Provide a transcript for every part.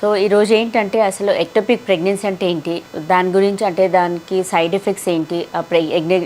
so ఈరోజు ఏంటంటే అసలు ఎక్టోపిక్ ప్రెగ్నెన్సీ అంటే ఏంటి? దాని గురించి అంటే దానికి సైడ్ ఎఫెక్ట్స్ ఏంటి?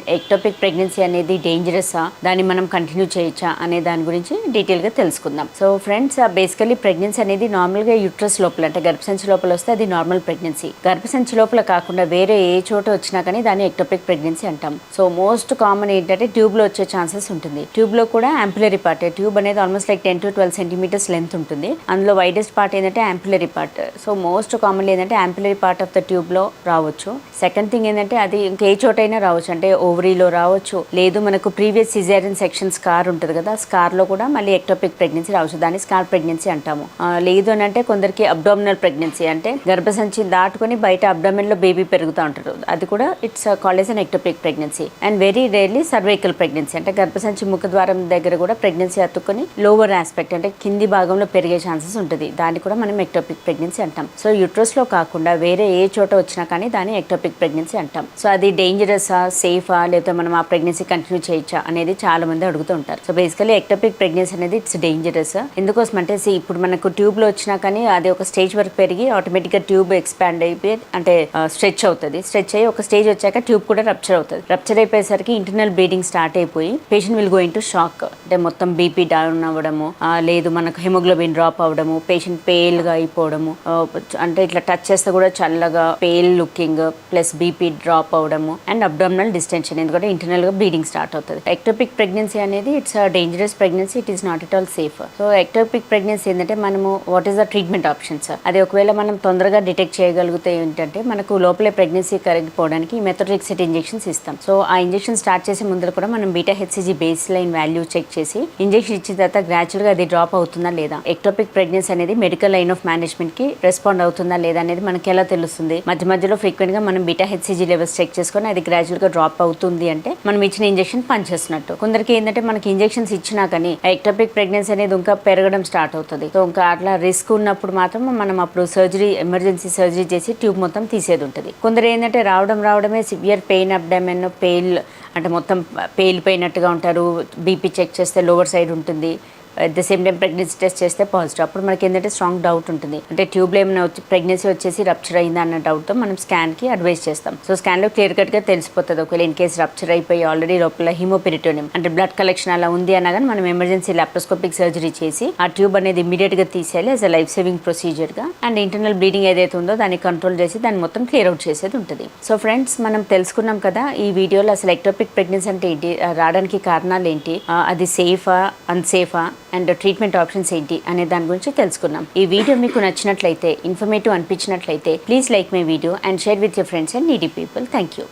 ఎక్టోపిక్ ప్రెగ్నెన్సీ అనేది డేంజరసా దాన్ని మనం కంటిన్యూ చేయొచ్చా? అనే దాని గురించి డీటెయిల్గా తెలుసుకుందాం. సో ఫ్రెండ్స్ బేసికలీ ప్రెగ్నెన్సీ అనేది నార్మల్గా యూట్రస్ లోపల అంటే గర్భసంచి లోపల వస్తే అది నార్మల్ ప్రెగ్నెన్సీ గర్భసంచి లోపల కాకుండా వేరే ఏ చోట వచ్చినా కానీ దాన్ని ఎక్టోపిక్ ప్రెగ్నెన్సీ అంటాం. సో మోస్ట్ కామన్ ఏంటంటే ట్యూబ్లో వచ్చే ఛాన్సెస్ ఉంటుంది. ట్యూబ్లో కూడా యాంపులరీ పార్ట్ ట్యూబ్ అనేది almost like ten to twelve centimetres length ఉంటుంది. అందులో వైడెస్ట్ పార్ట్ ఏంటంటే ampullary part so most commonly ఏంటంటే యాంపిలరీ పార్ట్ ఆఫ్ ద ట్యూబ్లో రావచ్చు. సెకండ్ థింగ్ ఏంటంటే అది ఇంకే చోటైనా రావచ్చు. అంటే ఓవరీలో రావచ్చు. లేదు మనకు ప్రీవియస్ సిజేరియన్ సెక్షన్ స్కార్ ఉంటుంది కదా స్కార్లో కూడా మళ్ళీ ఎక్టోపిక్ ప్రెగ్నెన్సీ రావచ్చు. దాన్ని స్కార్ ప్రెగ్నెన్సీ అంటాము. లేదు అని అంటే కొందరికి అబ్డామినల్ ప్రెగ్నెన్సీ అంటే గర్భసంచి దాటుకొని బయట అబ్డామిన్లో బేబీ పెరుగుతూ ఉంటారు. అది కూడా it's called and ectopic pregnancy. And very rarely cervical pregnancy అంటే గర్భసంచి ముఖద్వారం దగ్గర కూడా ప్రెగ్నెన్సీ అతుక్కొని లోవర్ ఆస్పెక్ట్ అంటే కింది భాగంలో పెరిగే ఛాన్సెస్ ఉంటుంది. దాన్ని కూడా మనం ఎక్టోపిక్ ప్రెగ్నెన్సీ అంటాం. సో యూట్రస్లో కాకుండా వేరే ఏ చోట వచ్చినా కానీ దాన్ని ఎక్టోపిక్ ప్రెగ్నెన్సీ అంటాం. సో అది డేంజరసా సేఫా లేకపోతే మనం ఆ ప్రెగ్నెన్సీ కంటిన్యూ చేయొచ్చా అనేది చాలా మంది అడుగుతూ ఉంటారు. సో బేసికలీ ఎక్టోపిక్ ప్రెగ్నెన్సీ అనేది ఇట్స్ డేంజరస్ ఎందుకోసం అంటే ఇప్పుడు మనకు ట్యూబ్లో వచ్చినా కానీ అది ఒక స్టేజ్ వరకు పెరిగి ఆటోమేటిక్గా ట్యూబ్ ఎక్స్పాండ్ అయిపోయి అంటే స్ట్రెచ్ అవుతుంది. స్ట్రెచ్ అయ్యి ఒక స్టేజ్ వచ్చాక ట్యూబ్ కూడా రప్చర్ అవుతుంది. రప్చర్ అయిపోయేసరికి ఇంటర్నల్ బ్లీడింగ్ స్టార్ట్ అయిపోయి patient will going to shock అంటే మొత్తం బీపీ డౌన్ అవ్వడము లేదు మనకు హిమోగ్లోబిన్ డ్రాప్ అవ్వడము పేషెంట్ పేల్గా అయిపోవడం అయిపోవడము అంటే ఇట్లా టచ్ చేస్తే కూడా చల్లగా pale looking plus BP drop అవడము and abdominal distension ఎందుకంటే ఇంటర్నల్గా బ్లీడింగ్ స్టార్ట్ అవుతుంది. ఎక్టోపిక్ ప్రెగ్నెన్సీ అనేది it's dangerous pregnancy it is not at all safe so ectopic pregnancy ఏంటంటే మనము what is the treatment options అది ఒకవేళ మనం తొందరగా డిటెక్ట్ చేయగలిగితే ఏంటంటే మనకు లోపలే ప్రెగ్నెన్సీ కరిగిపోవడానికి మెథోట్రిక్సెట్ ఇంజెక్షన్స్ ఇస్తాం. సో ఆ ఇంజెక్షన్ స్టార్ట్ చేసే ముందర కూడా మనం beta HCG baseline value check చేసి ఇంజెక్షన్ ఇచ్చిన తర్వాత గ్రాచువల్గా అది డ్రాప్ అవుతుందా లేదా? ఎక్టోపిక్ ప్రెగ్నెన్సీ అనేది మెడికల్ లైన్ ఆఫ్ మేనేజ్మెంట్ ట్రీట్మెంట్కి రెస్పాండ్ అవుతుందా లేదా అనేది మనకి ఎలా తెలుస్తుంది? మధ్య మధ్యలో ఫ్రీక్వెంట్గా మనం బీటా హెచ్సిజీ లెవెల్స్ చెక్ చేసుకొని అది గ్రాచువల్గా డ్రాప్ అవుతుంది అంటే మనం ఇచ్చిన ఇంజెక్షన్ పనిచేస్తున్నట్టు. కొందరికి ఏంటంటే మనకి ఇంజెక్షన్స్ ఇచ్చినా కానీ ఎక్టోపిక్ ప్రెగ్నెన్సీ అనేది ఇంకా పెరగడం స్టార్ట్ అవుతుంది. సో ఇంకా అట్లా రిస్క్ ఉన్నప్పుడు మాత్రం మనం అప్పుడు సర్జరీ ఎమర్జెన్సీ సర్జరీ చేసి ట్యూబ్ మొత్తం తీసేది ఉంటుంది. కొందరు ఏంటంటే రావడం రావడమే సివియర్ పెయిన్ అబ్డామెన్ పెయిల్ అంటే మొత్తం పేలిపోయినట్టుగా ఉంటారు. బీపీ చెక్ చేస్తే లోవర్ సైడ్ ఉంటుంది. At the same time pregnancy test చేస్తే పాజిటివ్ అప్పుడు మనకి ఏంటంటే స్ట్రాంగ్ డౌట్ ఉంటుంది. అంటే ట్యూబ్లో ఏమైనా వచ్చి ప్రెగ్నెన్సీ వచ్చేసి రప్చర్ అయిందా అన్న డౌట్తో మనం స్కాన్కి అడ్వైస్ చేస్తాం. సో స్కాన్లో క్లియర్ కట్గా తెలిసిపోతుంది. ఒకవేళ ఇన్ కేసు రప్చర్ అయిపోయి ఆల్రెడీ లోపల హిమోపెరిటోనియం అంటే బ్లడ్ కలెక్షన్ అలా ఉంది అన్నా కానీ మనం ఎమర్జెన్సీ లాప్రోస్కోపిక్ సర్జరీ చేసి ఆ ట్యూబ్ అనేది ఇమీడియట్గా తీసేయాలి యాజ్ అ లైఫ్ సేవింగ్ ప్రొసీజర్గా అండ్ ఇంటర్నల్ బ్లీడింగ్ ఏదైతే ఉందో దాన్ని కంట్రోల్ చేసి దాన్ని మొత్తం క్లియర్ అవుట్ చేసేది ఉంటుంది. సో ఫ్రెండ్స్ మనం తెలుసుకున్నాం కదా ఈ వీడియోలో అసలు ఎక్టోపిక్ ప్రెగ్నెన్సీ అంటే ఏంటి? రావడానికి కారణాలు ఏంటి? అది సేఫా అన్సేఫా అండ్ ట్రీట్మెంట్ ఆప్షన్స్ ఏంటి అనే దాని గురించి తెలుసుకున్నాం ఈ వీడియో మీకు నచ్చినట్లయితే informative అనిపించినట్లయితే please like my video and share with your friends and needy people. Thank you